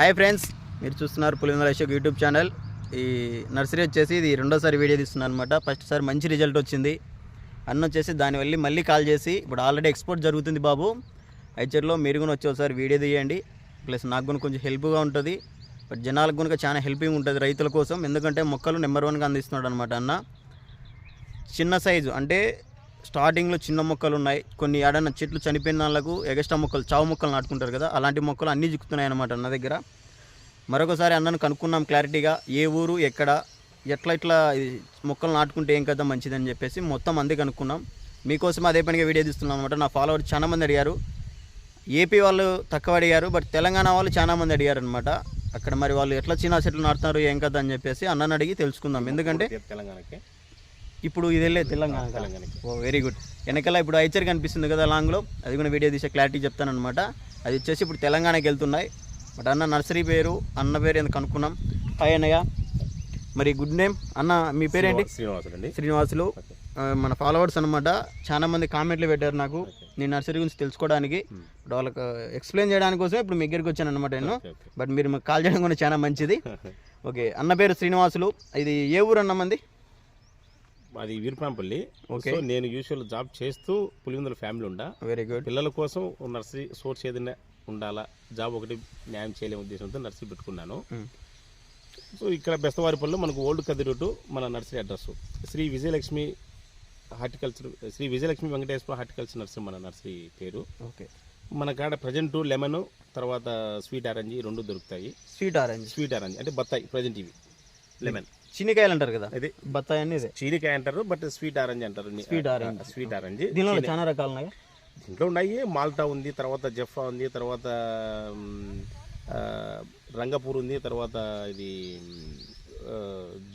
Hi friends మీరు చూస్తున్నారు Pulivendula Ashok YouTube channel. ఈ నర్సరీ వచ్చేసి ఇది రెండోసారి వీడియో తీస్తున్నాను అనమాట ఫస్ట్ సారి మంచి రిజల్ట్ వచ్చింది. అన్న వచ్చేసి దానివల్ల మళ్ళీ కాల్ చేసి ఇప్పుడు ఆల్రెడీ ఎక్స్పోర్ట్ జరుగుతుంది బాబు. ఐచర్లో మీరు కూడా వచ్చి ఒకసారి వీడియో తీయండి. ప్లస్ నాకు కూడా కొంచెం హెల్ప్గా ఉంటుంది. బట్ జనాలకు కనుక చాలా హెల్పింగ్ ఉంటుంది రైతుల కోసం. ఎందుకంటే మొక్కలు నెంబర్ వన్గా అందిస్తున్నాడు అనమాట అన్న. చిన్న సైజు అంటే స్టార్టింగ్లో చిన్న మొక్కలు ఉన్నాయి కొన్ని ఏడన్నా చెట్లు చనిపోయిన వాళ్ళకు ఎగస్ట్రా మొక్కలు చావు మొక్కలు నాటుకుంటారు కదా అలాంటి మొక్కలు అన్నీ చిక్కుతున్నాయి అన్నమాట అన్న దగ్గర. మరొకసారి అన్నను కనుక్కున్నాం క్లారిటీగా. ఏ ఊరు ఎక్కడ ఎట్లా ఇట్లా మొక్కలు నాటుకుంటే ఏం కదా మంచిదని చెప్పేసి మొత్తం అందే కనుక్కున్నాం మీకోసం అదే పనిగా వీడియో తీస్తున్నాం అనమాట నా ఫాలోవర్ చాలా మంది అడిగారు. ఏపీ వాళ్ళు తక్కువ అడిగారు బట్ తెలంగాణ వాళ్ళు చాలా మంది అడిగారు అనమాట అక్కడ మరి వాళ్ళు ఎట్లా చిన్న చెట్లు నాటుతున్నారు ఏం కదా అని చెప్పేసి అన్నని అడిగి తెలుసుకుందాం. ఎందుకంటే తెలంగాణకి. ఇప్పుడు ఇది వెళ్ళే తెలంగాణ తెలంగాణకి. ఓ వెరీ గుడ్ వెనకాల ఇప్పుడు ఐచర్ కనిపిస్తుంది కదా లాంగ్లో. అది కూడా వీడియో తీసే క్లారిటీ చెప్తాను అనమాట అది వచ్చేసి ఇప్పుడు తెలంగాణకి వెళ్తున్నాయి. బట్ అన్న నర్సరీ పేరు అన్న పేరు ఎందుకు కనుక్కున్నాం. హాయ్ అన్నయ్య. మరి గుడ్ నేమ్? అన్న మీ పేరేంటి? శ్రీనివాసుడు అండి. శ్రీనివాసులు. మన ఫాలోవర్స్ అనమాట చాలా మంది కామెంట్లు పెట్టారు నాకు. నేను నర్సరీ గురించి తెలుసుకోవడానికి. ఇప్పుడు వాళ్ళకి ఎక్స్ప్లెయిన్ చేయడానికి కోసం ఇప్పుడు మీ దగ్గరికి వచ్చాను అనమాట నేను. బట్ మీరు మాకు కాల్ చేయడం కూడా చాలా మంచిది. ఓకే అన్న పేరు శ్రీనివాసులు. ఇది ఏ ఊరు అన్నమంది మాది వీరపాంపల్లి. ఓకే. నేను యూజువల్ జాబ్ చేస్తూ పులివెందుల ఫ్యామిలీ ఉండా. వెరీ గుడ్ పిల్లల కోసం నర్సరీ సోర్స్ ఏదైనా ఉండాలా? జాబ్ ఒకటి న్యాయం చేయలేని ఉద్దేశంతో నర్సరీ పెట్టుకున్నాను. సో ఇక్కడ బెస్తవారిపల్లిలో మనకు ఓల్డ్ కది రూటు మన nursery address Sri Vijayalakshmi horticulture Sri Vijayalakshmi Venkateswara horticulture nursery మన నర్సరీ పేరు. ఓకే. మన కాడ ప్రజెంట్ లెమన్ తర్వాత స్వీట్ ఆరెంజ్ రెండు దొరుకుతాయి. స్వీట్ ఆరెంజ్ స్వీట్ ఆరెంజ్ అంటే బత్తాయి ప్రజెంట్ ఇవి. లెమన్ చినికాయలు అంటారు కదా. ఇది బత్తాయి అని ఇదే. చీనికాయ అంటారు బట్ స్వీట్ ఆరెంజ్ అంటారు. Sweet orange. Sweet orange. దీనిలో చాలా రకాలు ఉన్నాయి దీంట్లో ఉన్నాయి. మాల్టా ఉంది తర్వాత జెఫా ఉంది తర్వాత రంగపూర్ ఉంది తర్వాత ఇది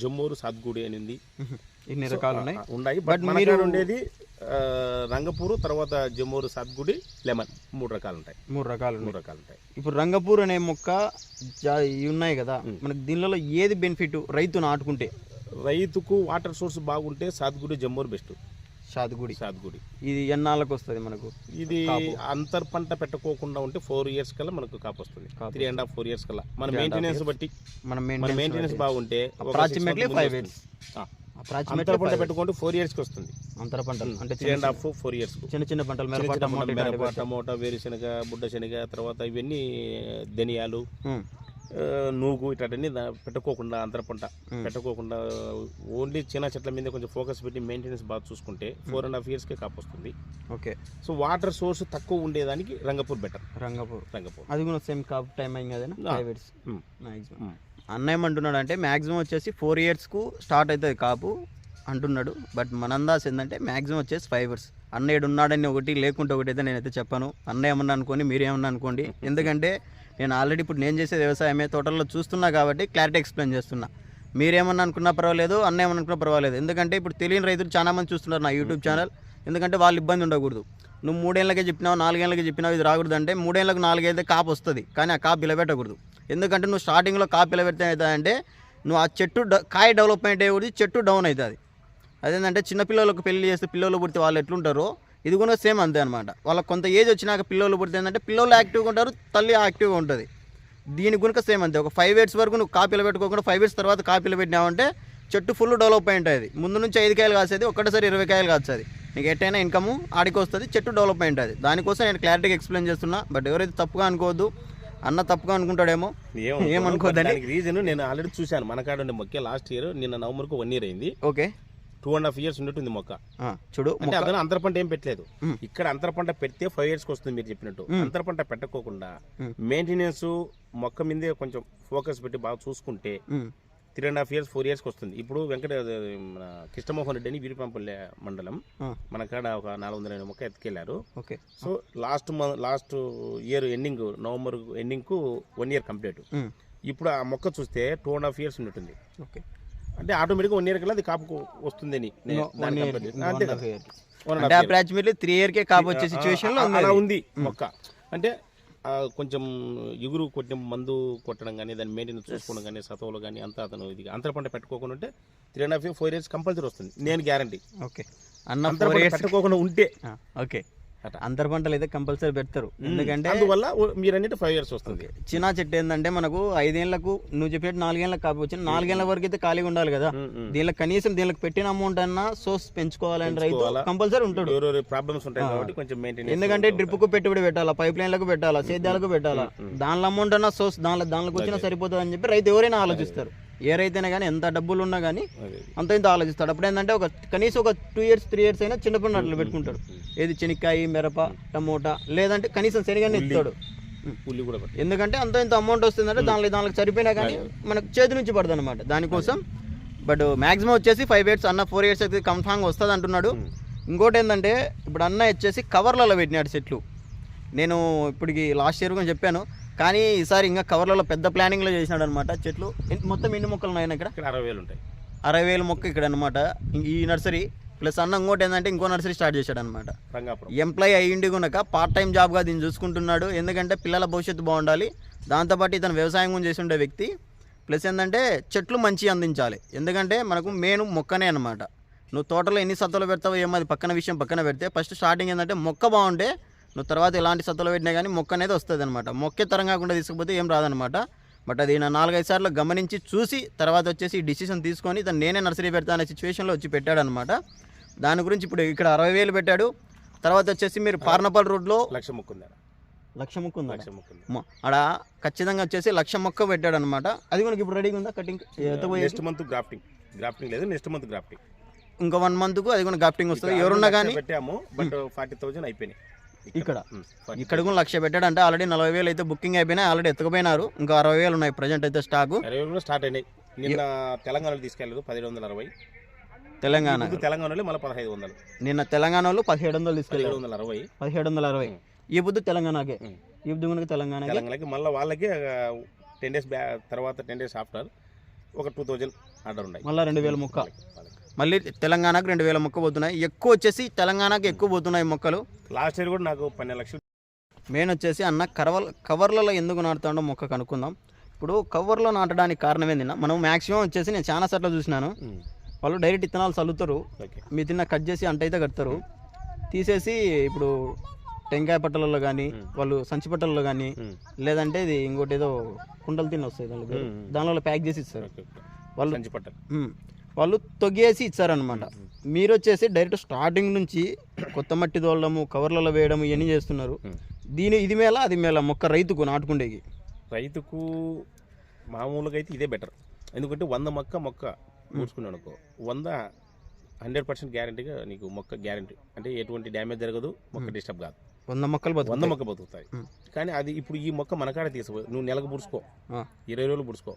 జమ్మూరు సాద్గూడి అని ఉంది. ఇన్ని రకాలు ఉన్నాయి. ఉన్నాయి బట్ కాడ ఉండేది రంగపూరు తర్వాత జమ్మూరు సాద్గుడి లెమన్ మూడు రకాలు ఉంటాయి మూడు రకాలు మూడు రకాలు ఉంటాయి ఇప్పుడు రంగపూర్ అనే మొక్క ఉన్నాయి కదా. మనకి దీనిలో ఏది బెనిఫిట్? రైతు నాటుకుంటే రైతుకు వాటర్ సోర్స్ బాగుంటే సాద్గుడి జమ్మూరు బెస్ట్. షాదుగుడి సాద్గుడి. ఇది ఎన్నాళ్ళకి వస్తుంది మనకు? ఇది అంతర్ పంట పెట్టుకోకుండా ఉంటే ఫోర్ ఇయర్స్ కల్లా మనకు కాపు వస్తుంది. Three and half four years కల్లా. మన మెయింటెనెన్స్ బట్టి. మనం మెయింటెనెన్స్ బాగుంటే అప్రాక్సిమేట్లీ ఫైవ్ ఇయర్స్ అంతర పంట పెట్టుకుంటే ఫోర్ ఇయర్స్కి వస్తుంది. అంతర పంటలు అంటే three and half four years చిన్న చిన్న పంటలు మిరప టమాటో వేరుశనగ బుడ్డ శనగ తర్వాత ఇవన్నీ ధనియాలు నూగు ఇట్లాంటివన్నీ పెట్టుకోకుండా అంతర పంట. పెట్టుకోకుండా ఓన్లీ చిన్న చెట్ల మీద కొంచెం ఫోకస్ పెట్టి మెయింటెనెన్స్ బాగా చూసుకుంటే ఫోర్ అండ్ హాఫ్ ఇయర్స్కి కాపు వస్తుంది. ఓకే. సో వాటర్ సోర్స్ తక్కువ ఉండేదానికి రంగపూర్ బెటర్. రంగపూర్. రంగపూర్. అది కూడా సేమ్ కాప్ టైం అయింది అదేనా ఆ. అంటున్నాడు అన్న ఏమంటున్నాడు అంటే మ్యాక్సిమం వచ్చేసి ఫోర్ ఇయర్స్కు స్టార్ట్ అవుతుంది కాపు అంటున్నాడు. బట్ మనందాస్ ఏంటంటే మ్యాక్సిమం వచ్చేసి ఫైవ్ ఇయర్స్ అన్నయ్యడు ఉన్నాడని ఒకటి లేకుంటే ఒకటి అయితే నేనైతే చెప్పాను. అన్న ఏమన్నా అనుకోండి మీరేమన్నా అనుకోండి. ఎందుకంటే నేను ఆల్రెడీ ఇప్పుడు నేను చేసే వ్యవసాయమే తోటల్లో చూస్తున్నా కాబట్టి క్లారిటీ ఎక్స్ప్లెయిన్ చేస్తున్నా. మీరేమన్నా అనుకున్నా పర్వాలేదు అన్న ఏమన్నా అనుకున్నా పర్వాలేదు. ఎందుకంటే ఇప్పుడు తెలియని రైతులు చాలామంది చూస్తున్నారు నా యూట్యూబ్ ఛానల్. ఎందుకంటే వాళ్ళు ఇబ్బంది ఉండకూడదు. నువ్వు మూడేళ్ళకే చెప్పినావు నాలుగేళ్ళకే చెప్పినావు ఇది రాకూడదు అంటే మూడేళ్ళకు నాలుగైతే కాపు వస్తుంది. కానీ ఆ కాపు నిలబెట్టకూడదు. ఎందుకంటే నువ్వు స్టార్టింగ్లో కాపు నిలబెడితే అవుతుందంటే నువ్వు ఆ చెట్టు కాయ డెవలప్మెంట్ అయ్యేది చెట్టు డౌన్ అవుతుంది. అదేంటంటే చిన్న పిల్లలకు పెళ్ళి చేస్తే పిల్లలు పుడితే వాళ్ళు ఎట్లుంటారో ఇది కూడా సేమ్ అంతే అనమాట వాళ్ళకి కొంత ఏజ్ వచ్చినాక పిల్లలు పుడితే ఏంటంటే పిల్లలు యాక్టివ్గా ఉంటారు తల్లి యాక్టివ్గా ఉంటుంది. దీని గునుక సేమ్ అంతే. ఒక ఫైవ్ ఇయర్స్ వరకు నువ్వు కాపీలు పెట్టుకోకుండా ఫైవ్ ఇయర్స్ తర్వాత కాపీలు పెట్టినావంటే చెట్టు ఫుల్ డెవలప్ అయి ఉంటుంది ముందు నుంచి ఐదు కాయలు కాసేది ఒక్కటేసారి ఇరవై కాయలు కాస్తుంది నీకు ఎట్టయినా ఇన్కమ్ ఆడికి వస్తుంది చెట్టు డెవలప్ అయి ఉంటుంది దానికోసం నేను క్లారిటీగా ఎక్స్ప్లెయిన్ చేస్తున్నా. బట్ ఎవరైతే తప్పుగా అనుకోవద్దు అన్న తప్పుగా అనుకుంటాడేమో ఏమనుకోద్దని దానికి రీజన్ నేను ఆల్రెడీ చూశాను. మన కాడ ఉండే మొక్క లాస్ట్ ఇయర్ నిన్న నవంబర్కు వన్ ఇయర్ అయింది. Okay. Two and half years ఉన్నట్టుంది మొక్క. చూడు అంటే అతను అంతర పంట ఏం పెట్టలేదు. ఇక్కడ అంతర పంట పెడితే ఫైవ్ ఇయర్స్కి వస్తుంది మీరు చెప్పినట్టు. అంతర పంట పెట్టకోకుండా. మెయింటెనెన్స్ మొక్క మీదే కొంచెం ఫోకస్ పెట్టి బాగా చూసుకుంటే three and half years four ఇయర్స్కి వస్తుంది ఇప్పుడు వెంకట మన కృష్ణమోహన్ రెడ్డి అని వీరిపంపల్లె మండలం. మన కాడ ఒక నాలుగు వందల ఎనభై మొక్క ఎత్తుకెళ్ళారు okay. So last month last year ending November ఎండింగ్కు one year complete ఇప్పుడు ఆ మొక్క చూస్తే టూ అండ్ హాఫ్ ఇయర్స్ ఉన్నట్టుంది ఓకే. అంటే ఆటోమేటిక్గా వన్ ఇయర్ కల్లా అది కాపుకు వస్తుందని అంటే. అప్రాక్సిమేట్లీ త్రీ ఇయర్కే కాపు వచ్చే సిచ్యువేషన్లో అలా. ఉంది మొక్క. అంటే కొంచెం ఎగురు కొట్టిన మందు కొట్టడం కానీ దాని మెయింటెనెన్స్ చూసుకోవడం కానీ సతవులు కానీ అంతా అతను ఇది అంతర పంట పెట్టుకోకుండా ఉంటే three and half four years compulsory వస్తుంది. నేను గ్యారంటీ ఓకే అన్న పెట్టుకోకుండా ఉంటే ఓకే. అంతర పంటలు అయితే కంపల్సరీ పెడతారు. ఎందుకంటే అందువల్ల మీరన్నిటి ఫైవ్ ఇయర్స్ వస్తుంది. చిన్న చెట్టు ఏంటంటే మనకు ఐదేళ్ళకు నువ్వు చెప్పినట్టు నాలుగేళ్ళకి కాకపోవచ్చు నాలుగేళ్ళ వరకు అయితే ఖాళీగా ఉండాలి కదా. దీనిలో కనీసం దీనికి పెట్టిన అమౌంట్ అన్నా సోర్స్ పెంచుకోవాలని రైతు. కంపల్సరీ ఉంటాడు. ప్రాబ్లమ్స్ ఉంటాయి కాబట్టి కొంచెం మెయింటైన్ ఎందుకంటే డ్రిప్కు పెట్టుబడి పెట్టాలా పైప్ లైన్లకు పెట్టాలా సేద్యాలకు పెట్టాలా? దానిలో అమౌంట్ అన్నా సోర్స్ దానిలో దానిలోకి వచ్చినా సరిపోతుంది అని చెప్పి రైతు ఎవరైనా ఆలోచిస్తారు. ఏ రైతైనా కానీ ఎంత డబ్బులు ఉన్నా కానీ అంత ఇంత ఆలోచిస్తాడు. అప్పుడు ఏంటంటే ఒక కనీసం ఒక టూ ఇయర్స్ త్రీ ఇయర్స్ అయినా చిన్న పంటలు పెట్టుకుంటాడు. ఏది చెనిక్కాయ మిరప టమోటా లేదంటే కనీసం శనగని ఎత్తాడు ఉల్లి కూడా ఎందుకంటే అంత ఇంత అమౌంట్ వస్తుందంటే దానిలో దానికి సరిపోయినా కానీ మనకు చేతి నుంచి పడుతుంది అనమాట దానికోసం బట్ మాక్సిమం వచ్చేసి ఫైవ్ ఇయర్స్ అన్న ఫోర్ ఇయర్స్ అయితే కన్ఫామ్గా వస్తుంది అంటున్నాడు. ఇంకోటి ఏంటంటే ఇప్పుడు అన్న వచ్చేసి కవర్లలో పెట్టినాడు చెట్లు నేను ఇప్పటికి లాస్ట్ ఇయర్ కూడా చెప్పాను. కానీ ఈసారి ఇంకా కవర్లలో పెద్ద ప్లానింగ్లో చేసినాడు అనమాట చెట్లు మొత్తం ఎన్ని మొక్కలు ఉన్నాయి ఇక్కడ? అరవై వేలు ఉంటాయి. అరవై వేల మొక్క ఇక్కడ అనమాట ఈ నర్సరీ ప్లస్ అన్న ఇంకోటి ఏంటంటే ఇంకో నర్సరీ స్టార్ట్ చేశాడు అనమాట ఎంప్లాయ్ అయ్యిండి కనుక పార్ట్ టైం జాబ్గా దీన్ని చూసుకుంటున్నాడు. ఎందుకంటే పిల్లల భవిష్యత్తు బాగుండాలి. దాంతోపాటు ఇతను వ్యవసాయం గురించి చేసి ఉండే వ్యక్తి. ప్లస్ ఏంటంటే చెట్లు మంచి అందించాలి. ఎందుకంటే మనకు మెయిన్ మొక్కనే అనమాట నువ్వు తోటలో ఎన్ని సత్తులు పెడతావో ఏమో అది పక్కన విషయం పక్కన పెడితే ఫస్ట్ స్టార్టింగ్ ఏంటంటే మొక్క బాగుంటే నువ్వు తర్వాత ఎలాంటి సత్తులు పెట్టినా కానీ మొక్క అనేది వస్తుంది అనమాట మొక్కే తరం కాకుండా తీసుకుపోతే ఏం రాదనమాట బట్ అది నా నాలుగైదు సార్లు గమనించి చూసి తర్వాత వచ్చేసి డిసిషన్ తీసుకొని తను నేనే నర్సరీ పెడతా అనే సిచ్యువేషన్లో వచ్చి పెట్టాడనమాట దాని గురించి ఇప్పుడు ఇక్కడ అరవై వేలు పెట్టాడు. తర్వాత వచ్చేసి మీరు పార్నపల్ రోడ్లో లక్ష ముక్కుంది ఆడ. లక్ష మొక్క ఉంది ఆడ ఖచ్చితంగా వచ్చేసి లక్ష మొక్క పెట్టాడు అనమాట అది మనకి ఇప్పుడు రెడీగా ఉందా? Cutting next month grafting grafting లేదు నెక్స్ట్ మంత్ గ్రాఫ్టింగ్ ఇంకా వన్ మంత్కు అది కూడా గాఫ్టింగ్ వస్తుంది. ఎవరున్నా కానీ పెట్టాము బట్ ఫార్టీ థౌసండ్ అయిపోయినాయి. ఇక్కడ? ఉమ్, 40,000. ఇక్కడ కూడా లక్ష పెట్టాడు అంటే ఆల్రెడీ నలభై వేలు అయితే బుకింగ్ అయిపోయినాయి ఆల్రెడీ ఎత్తుకుపోయినారు. ఇంకా అరవై వేలు ఉన్నాయి ప్రజెంట్ అయితే స్టాకు కూడా స్టార్ట్ అయినాయి. నిన్న తెలంగాణలో తీసుకెళ్ళలేదు పదిహేడు వందల అరవై. తెలంగాణ. తెలంగాణలో మళ్ళీ పదహైదు వందలు. నిన్న తెలంగాణలో పదిహేడు వందలు తీసుకెళ్ళారు. వందల అరవై. పదిహేడు వందల అరవై. ఈ బుద్ధి తెలంగాణకే. ఈ బుద్ధి కనుక తెలంగాణకి. తెలంగాణకి మళ్ళీ వాళ్ళకి టెన్ డేస్ బ్యా తర్వాత టెన్ డేస్ ఆఫ్టర్ ఒక టూ థౌజండ్ ఆర్డర్ ఉన్నాయి. మళ్ళీ రెండు వేల మొక్క. మళ్ళీ తెలంగాణకు రెండు వేల మొక్క పోతున్నాయి. ఎక్కువ వచ్చేసి తెలంగాణకి ఎక్కువ పోతున్నాయి మొక్కలు. లాస్ట్ ఇయర్ కూడా నాకు పన్నెండు లక్షలు. మెయిన్ వచ్చేసి అన్న కవర్ కవర్లలో ఎందుకు నాటుతాడో మొక్క కనుక్కుందాం. ఇప్పుడు కవర్లో నాటడానికి కారణం ఏంటన్నా మనం మ్యాక్సిమం వచ్చేసి నేను చాలా సార్లు చూసినాను. వాళ్ళు డైరెక్ట్ ఇత్తనాలు చల్లుతారు. మీ తిన్న కట్ చేసి అంటైతే కడతారు. తీసేసి ఇప్పుడు టెంకాయ పట్టలలో కానీ వాళ్ళు సంచి పట్టలలో కానీ లేదంటే ఇది ఇంకోటి ఏదో కుండలు తిని వస్తాయి. దానిలో ప్యాక్ చేసి ఇస్తారు. వాళ్ళు సంచి పట్టాలి. వాళ్ళు తొగ్గేసి ఇచ్చారనమాట మీరు వచ్చేసి డైరెక్ట్ స్టార్టింగ్ నుంచి కొత్త మట్టి తోలడము కవర్లలో వేయడం ఇవన్నీ చేస్తున్నారు. దీని ఇది మేళ అది మేళ మొక్క రైతుకు నాటుకుండేకి? రైతుకు మామూలుగా అయితే ఇదే బెటర్. ఎందుకంటే వంద మొక్క మొక్క మూసుకున్నాను అనుకో వంద హండ్రెడ్ పర్సెంట్ గ్యారంటీగా నీకు మొక్క గ్యారంటీ. అంటే ఎటువంటి డ్యామేజ్ జరగదు మొక్క డిస్టర్బ్ కాదు. వంద మొక్కలు వంద మొక్క బతుకుతాయి. కానీ అది ఇప్పుడు ఈ మొక్క మనకాడ తీసుకో. నువ్వు నెలకు పుడుచుకో. ఇరవై రోజులు పుడుచుకో.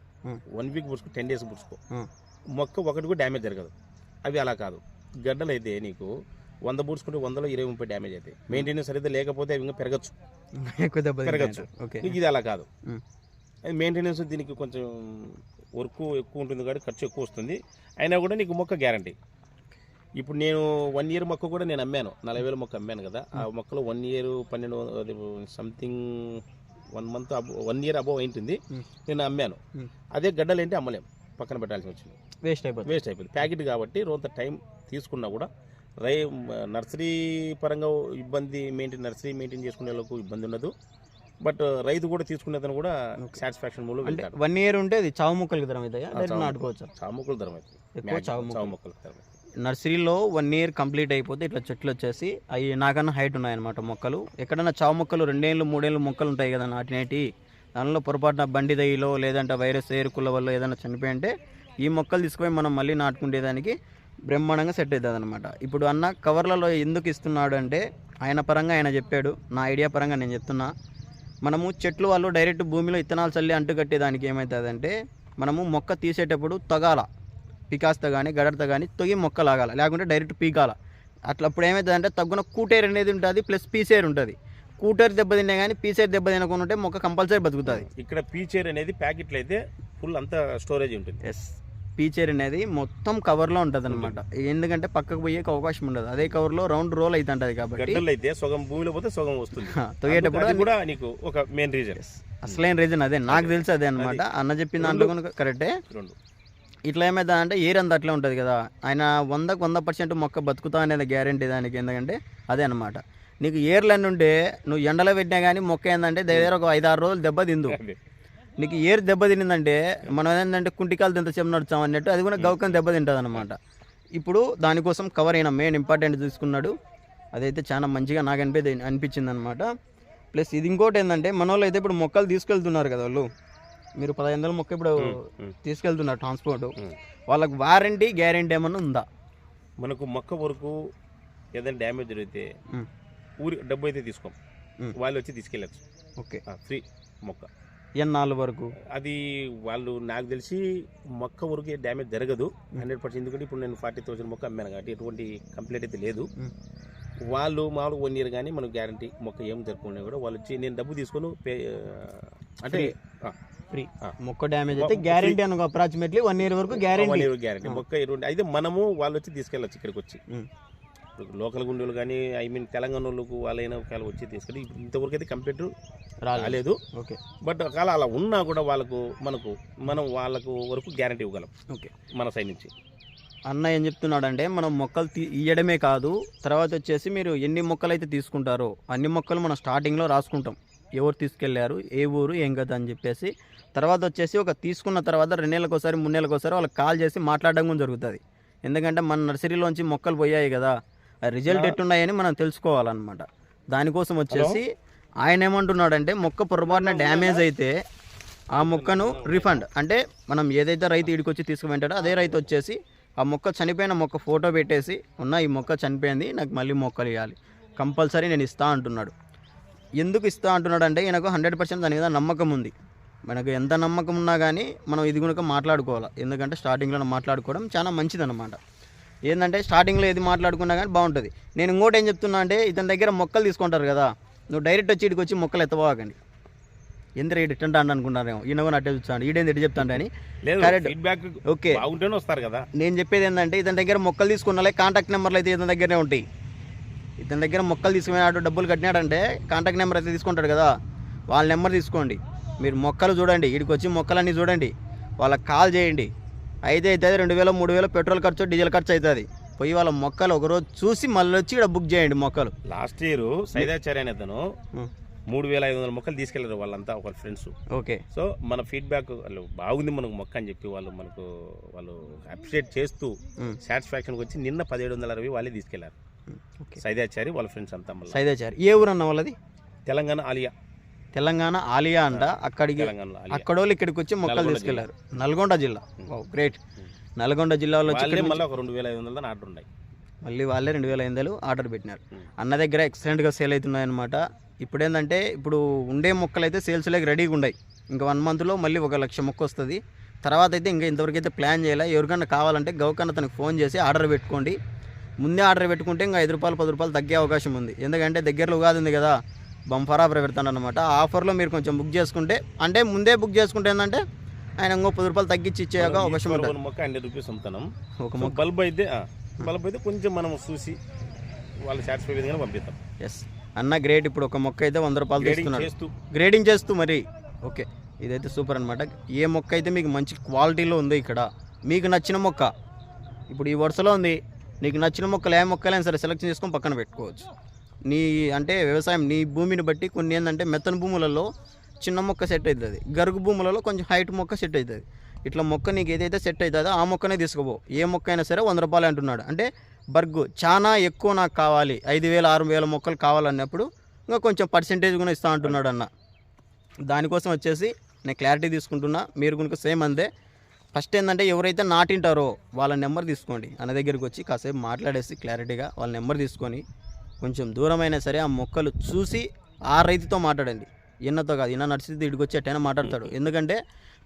వన్ వీక్ పుడుచుకో. టెన్ డేస్ పుడుచుకో. మొక్క ఒకటి కూడా డ్యామేజ్ జరగదు. అవి అలా కాదు. గడ్డలు అయితే నీకు వంద పూడ్చుకుంటే వందలో ఇరవై ముప్పై డ్యామేజ్ అవుతాయి మెయింటెనెన్స్ సరిగ్గా లేకపోతే అవి ఇంకా పెరగచ్చు. పెరగచ్చు. నీకు ఇది అలా కాదు. మెయింటెనెన్స్ దీనికి కొంచెం వర్క్ ఎక్కువ ఉంటుంది కాబట్టి ఖర్చు ఎక్కువ వస్తుంది. అయినా కూడా నీకు మొక్క గ్యారంటీ. ఇప్పుడు నేను వన్ ఇయర్ మొక్క కూడా నేను అమ్మాను. నలభై వేల మొక్క అమ్మాను కదా. ఆ మొక్కలో వన్ ఇయర్ పన్నెండు something one month one year above అయింటుంది. నేను అమ్మాను. అదే గడ్డలు ఏంటి అమ్మలేం. పక్కన పెట్టాల్సి వచ్చింది. వేస్ట్ అయిపోతుంది. వేస్ట్ అయిపోయింది ప్యాకెట్ కాబట్టి రోంత టైం తీసుకున్నా కూడా రై నర్సరీ పరంగా ఇబ్బంది మెయింటైన్ నర్సరీ మెయింటైన్ చేసుకునే వాళ్ళకు ఇబ్బంది ఉండదు. బట్ రైతు కూడా తీసుకునేతను కూడా సాటిస్ఫాక్షన్ మూలో అంటే వన్ ఇయర్ ఉంటే అది చావు మొక్కలకి ధరం అవుతాయా? నాటుకోవచ్చా? చావు మొక్కలు ధరం అవుతుంది చావు చావు మొక్కలు. మొక్కలు ధరం నర్సరీలో వన్ ఇయర్ కంప్లీట్ అయిపోతే ఇట్లా చెట్లు వచ్చేసి అవి నాకన్నా హైట్ ఉన్నాయన్నమాట మొక్కలు. ఎక్కడన్నా చావు మొక్కలు రెండేళ్ళు మూడేళ్ళు మొక్కలు ఉంటాయి కదా నాటినేటి. దానిలో పొరపాటున బండి దయ్యిలో లేదంటే వైరస్ ఏరుకుల వల్ల ఏదైనా చనిపోయి అంటే ఈ మొక్కలు తీసుకుపోయి మనం మళ్ళీ నాటుకునేదానికి బ్రహ్మాండంగా సెట్ అవుతుంది అనమాట ఇప్పుడు అన్న కవర్లలో ఎందుకు ఇస్తున్నాడు అంటే ఆయన పరంగా ఆయన చెప్పాడు నా ఐడియా పరంగా నేను చెప్తున్నా. మనము చెట్లు వాళ్ళు డైరెక్ట్ భూమిలో ఇత్తనాలు చల్లి అంటుకట్టేదానికి ఏమవుతుందంటే మనము మొక్క తీసేటప్పుడు తగాల పికాస్తో కానీ గడర్తో కానీ తొగి మొక్క లాగాల లేకుంటే డైరెక్ట్ పీకాల. అట్లా అప్పుడు ఏమవుతుందంటే తగ్గున కూటేరు అనేది ఉంటుంది ప్లస్ పీసేరు ఉంటుంది. కూటేరు దెబ్బ తిన్నా కానీ పీసేరు దెబ్బ తినకుండా ఉంటే మొక్క కంపల్సరీ బతుకుతుంది. ఇక్కడ పీచర్ అనేది ప్యాకెట్లు అయితే ఫుల్ అంతా స్టోరేజ్ ఉంటుంది. ఎస్ పీచర్ అనేది మొత్తం కవర్లో ఉంటుంది. అనమాట ఎందుకంటే పక్కకు పోయేకి అవకాశం ఉండదు. అదే కవర్లో రౌండ్ రోల్ అవుతుంటుంది కాబట్టి గడ్డలు అయితే సగం భూమిలో పోతే సగం వస్తుంది. తొగేటప్పుడు అది కూడా నీకు ఒక మెయిన్ రీజన్ అసలైన రీజన్ అదే? నాకు తెలిసి అదే అనమాట అన్న చెప్పిన దాంట్లో కనుక కరెక్టే ఇట్లా ఏమైందా అంటే ఏర్ అంతా అట్లే ఉంటుంది కదా. ఆయన వందకు వంద పర్సెంట్ మొక్క బతుకుతా అనేది గ్యారంటీ దానికి. ఎందుకంటే అదే అనమాట నీకు ఏర్లన్నీ ఉంటే నువ్వు ఎండలో పెట్టినా కానీ మొక్క ఏంటంటే దగ్గర ఒక ఐదు ఆరు రోజులు దెబ్బ తిందు. నీకు ఏరు దెబ్బ తినిందంటే మనం ఏంటంటే కుంటికాలు చెం నడుచాం అన్నట్టు అది కూడా గౌకం దెబ్బ తింటుంది అనమాట ఇప్పుడు దానికోసం కవర్ అయిన మెయిన్ ఇంపార్టెంట్ తీసుకున్నాడు అదైతే చాలా మంచిగా నాకు అనిపి అనిపించింది అనమాట ప్లస్ ఇది ఇంకోటి ఏంటంటే మన వాళ్ళు అయితే ఇప్పుడు మొక్కలు తీసుకెళ్తున్నారు కదా వాళ్ళు. మీరు పదహైదు వందల మొక్క ఇప్పుడు ఉమ్. తీసుకెళ్తున్నారు ట్రాన్స్పోర్ట్. వాళ్ళకి వారంటీ గ్యారంటీ ఏమన్నా ఉందా? మనకు మొక్క వరకు ఏదైనా డ్యామేజ్ జరిగితే ఉమ్. ఊరి డబ్బు అయితే తీసుకోం. వాళ్ళు వచ్చి తీసుకెళ్ళచ్చు. ఓకే ఫ్రీ మొక్క. ఎన్నాళ్ళ వరకు? అది వాళ్ళు నాకు తెలిసి మొక్క వరకు డ్యామేజ్ జరగదు హండ్రెడ్ పర్సెంట్. ఎందుకంటే ఇప్పుడు నేను ఫార్టీ థౌసండ్ మొక్క అమ్మాను కాబట్టి ఎటువంటి కంప్లైంట్ అయితే లేదు. వాళ్ళు మామూలుగా వన్ ఇయర్ కానీ మనకు గ్యారంటీ మొక్క ఏం జరుపుకున్నా కూడా వాళ్ళు వచ్చి నేను డబ్బు తీసుకొని పే అంటే ఫ్రీ. మొక్క డ్యామేజ్ అయితే గ్యారంటీ అనుకో అప్రాక్సిమేట్లీ వన్ ఇయర్ వరకు వన్ గ్యారంటీ. Year guarantee. మొక్క ఎటువంటి అయితే మనము వాళ్ళు వచ్చి తీసుకెళ్ళచ్చు ఇక్కడికి వచ్చి. ఇప్పుడు లోకల్ గుండెలు కానీ ఐ మీన్ తెలంగాణ వాళ్ళకు వాళ్ళైనా ఒకవేళ వచ్చి ఇప్పుడు ఇంతవరకు అయితే కంప్లీట్ రాలేదు. ఓకే. బట్ ఒకవేళ అలా ఉన్నా కూడా వాళ్ళకు మనకు మనం వాళ్ళకు వరకు గ్యారంటీ ఇవ్వగలం. ఓకే. మన సైడ్ నుంచి. అన్న ఏం చెప్తున్నాడంటే మనం మొక్కలు తీ ఇయ్యడమే కాదు తర్వాత వచ్చేసి మీరు ఎన్ని మొక్కలు అయితే తీసుకుంటారో అన్ని మొక్కలు మనం స్టార్టింగ్లో రాసుకుంటాం. ఎవరు తీసుకెళ్ళారు ఏ ఊరు ఏం కదా అని చెప్పేసి. తర్వాత వచ్చేసి ఒక తీసుకున్న తర్వాత రెండు నెలలకు ఒకసారి మూడు నెలలకు ఒకసారి వాళ్ళకి కాల్ చేసి మాట్లాడడం కూడా జరుగుతుంది. ఎందుకంటే మన నర్సరీలోంచి మొక్కలు పోయాయి కదా. రిజల్ట్ ఎట్టున్నాయని మనం తెలుసుకోవాలన్నమాట. దానికోసం వచ్చేసి ఆయన ఏమంటున్నాడంటే మొక్క పొరపాటున డ్యామేజ్ అయితే ఆ మొక్కను రిఫండ్. అంటే మనం ఏదైతే రైతు ఇడికి వచ్చి తీసుకువెంటాడో అదే రైతు వచ్చేసి ఆ మొక్క చనిపోయిన మొక్క ఫోటో పెట్టేసి ఉన్న ఈ మొక్క చనిపోయింది నాకు మళ్ళీ మొక్కలు ఇవ్వాలి కంపల్సరీ నేను ఇస్తా అంటున్నాడు. ఎందుకు ఇస్తా అంటున్నాడు అంటే ఈయనకు హండ్రెడ్ పర్సెంట్ దాని మీద నమ్మకం ఉంది. మనకు ఎంత నమ్మకం ఉన్నా కానీ మనం ఇది కనుక మాట్లాడుకోవాలి. ఎందుకంటే స్టార్టింగ్లో మాట్లాడుకోవడం చాలా మంచిదన్నమాట. ఏంటంటే స్టార్టింగ్లో ఏది మాట్లాడుకున్నా కానీ బాగుంటుంది. నేను ఇంకోటి ఏం చెప్తున్నా అంటే ఇతని దగ్గర మొక్కలు తీసుకుంటారు కదా నువ్వు డైరెక్ట్ వచ్చి ఇక్కడికి వచ్చి మొక్కలు ఎత్తపోకండి ఎంత రేట్ ఇట్టంటే అని అనుకుంటారేమో ఈయన కూడా అట్టే చూస్తాను ఈడేంది ఎటు చెప్తాను అని. ఫీడ్బ్యాక్ ఓకే బాగుంటేనే వస్తారు కదా. నేను చెప్పేది ఏంటంటే ఇతని దగ్గర మొక్కలు తీసుకున్నాలే కాంటాక్ట్ నెంబర్లు అయితే ఇతని దగ్గరనే ఉంటాయి. ఇతని దగ్గర మొక్కలు తీసుకున్నాడు డబ్బులు కట్టినాడంటే కాంటాక్ట్ నెంబర్ అయితే తీసుకుంటాడు కదా. వాళ్ళ నెంబర్ తీసుకోండి. మీరు మొక్కలు చూడండి. ఇక్కడికి వచ్చి మొక్కలన్నీ చూడండి. వాళ్ళకి కాల్ చేయండి. అయితే అయితే రెండు వేలు మూడు వేలు పెట్రోల్ ఖర్చు డీజిల్ ఖర్చు అవుతుంది పోయి వాళ్ళ మొక్కలు ఒకరోజు చూసి మళ్ళీ వచ్చి ఇక్కడ బుక్ చేయండి మొక్కలు. లాస్ట్ ఇయర్ సైదాచార్య అనే అతను. మూడు వేల ఐదు వందల మొక్కలు తీసుకెళ్ళారు వాళ్ళంతా ఒక ఫ్రెండ్స్. ఓకే. సో మన ఫీడ్బ్యాక్ వాళ్ళు బాగుంది మనకు మొక్క అని చెప్పి వాళ్ళు మనకు వాళ్ళు అప్రిషియేట్ చేస్తూ. సాటిస్ఫాక్షన్కి వచ్చి నిన్న పదిహేడు వందల అరవై వాళ్ళే తీసుకెళ్ళారు. ఓకే. సైదాచారి వాళ్ళ ఫ్రెండ్స్ అంతా సైదాచారి. ఏ ఊరు అన్న వాళ్ళది? తెలంగాణ ఆలియా. తెలంగాణ ఆలియా అంట. అక్కడికి తెలంగాణలో ఆలియా. అక్కడ వాళ్ళు ఇక్కడికి వచ్చి మొక్కలు తీసుకెళ్ళారు నల్గొండ జిల్లా. గ్రేట్. నల్గొండ జిల్లాలో వచ్చి మళ్ళీ ఒక రెండు వేల ఐదు వందల ఆర్డర్ ఉన్నాయి. మళ్ళీ వాళ్ళే రెండు వేల ఐదు ఆర్డర్ పెట్టినారు. అన్న దగ్గర ఎక్సలెంట్గా సేల్ అవుతున్నాయన్నమాట. ఇప్పుడు ఏంటంటే ఇప్పుడు ఉండే మొక్కలు అయితే సేల్స్లోకి రెడీగా ఉన్నాయి ఇంకా వన్ మంత్లో మళ్ళీ ఒక లక్ష మొక్క వస్తుంది. తర్వాత అయితే ఇంకా ఇంతవరకు అయితే ప్లాన్ చేయాలి. ఎవరికన్నా కావాలంటే గౌకన్న తనకు ఫోన్ చేసి ఆర్డర్ పెట్టుకోండి. ముందే ఆర్డర్ పెట్టుకుంటే ఇంకా ఐదు రూపాయలు పది రూపాయలు తగ్గే అవకాశం ఉంది. ఎందుకంటే దగ్గరలో ఉగాది ఉంది కదా. బంఫర్ ఆఫర్ పెడతాను అనమాట ఆ ఆఫర్లో మీరు కొంచెం బుక్ చేసుకుంటే అంటే ముందే బుక్ చేసుకుంటే ఏంటంటే ఆయన ఇంకో పది రూపాయలు తగ్గించి ఇచ్చే అవకాశం ఉంటుంది. ఒక మొక్క హండ్రెడ్ రూపీస్ అమ్ముతున్నాం. ఒక మొక్క. బల్బ్ అయితే బల్బ్ అయితే కొంచెం మనం చూసి వాళ్ళు సాటిస్ఫై విధంగా పంపిస్తాం. ఎస్ అన్న గ్రేట్ ఇప్పుడు ఒక మొక్క అయితే వంద రూపాయలు తీసుకున్నాడు గ్రేడింగ్ చేస్తూ. మరి. ఓకే ఇదైతే సూపర్ అనమాట ఏ మొక్క అయితే మీకు మంచి క్వాలిటీలో ఉందో ఇక్కడ మీకు నచ్చిన మొక్క ఇప్పుడు ఈ వరుసలో ఉంది నీకు నచ్చిన మొక్కలు ఏ మొక్కలైనా సరే సెలెక్షన్ చేసుకొని పక్కన పెట్టుకోవచ్చు. నీ అంటే వ్యవసాయం నీ భూమిని బట్టి కొన్ని ఏంటంటే మెత్తని భూములలో చిన్న మొక్క సెట్ అవుతుంది గరుగు భూములలో కొంచెం హైట్ మొక్క సెట్ అవుతుంది ఇట్లా మొక్క నీకు ఏదైతే సెట్ అవుతుందో ఆ మొక్కనే తీసుకోపో. ఏ మొక్క అయినా సరే వంద రూపాయలు అంటున్నాడు. అంటే బర్గు చాలా ఎక్కువ నాకు కావాలి. ఐదు వేల ఆరు వేల మొక్కలు కావాలన్నప్పుడు ఇంకా కొంచెం పర్సెంటేజ్ కూడా ఇస్తా అంటున్నాడు అన్న. దానికోసం వచ్చేసి నేను క్లారిటీ తీసుకుంటున్నా. మీరు కనుక సేమ్ అందే. ఫస్ట్ ఏంటంటే ఎవరైతే నాటింటారో వాళ్ళ నెంబర్ తీసుకోండి. అన్న దగ్గరికి వచ్చి కాసేపు మాట్లాడేసి క్లారిటీగా వాళ్ళ నెంబర్ తీసుకొని కొంచెం దూరమైనా సరే ఆ మొక్కలు చూసి ఆ రైతుతో మాట్లాడండి. ఈయనతో కాదు ఈయన నడిచితే ఇడికి వచ్చి ఎట్టైనా మాట్లాడతాడు ఎందుకంటే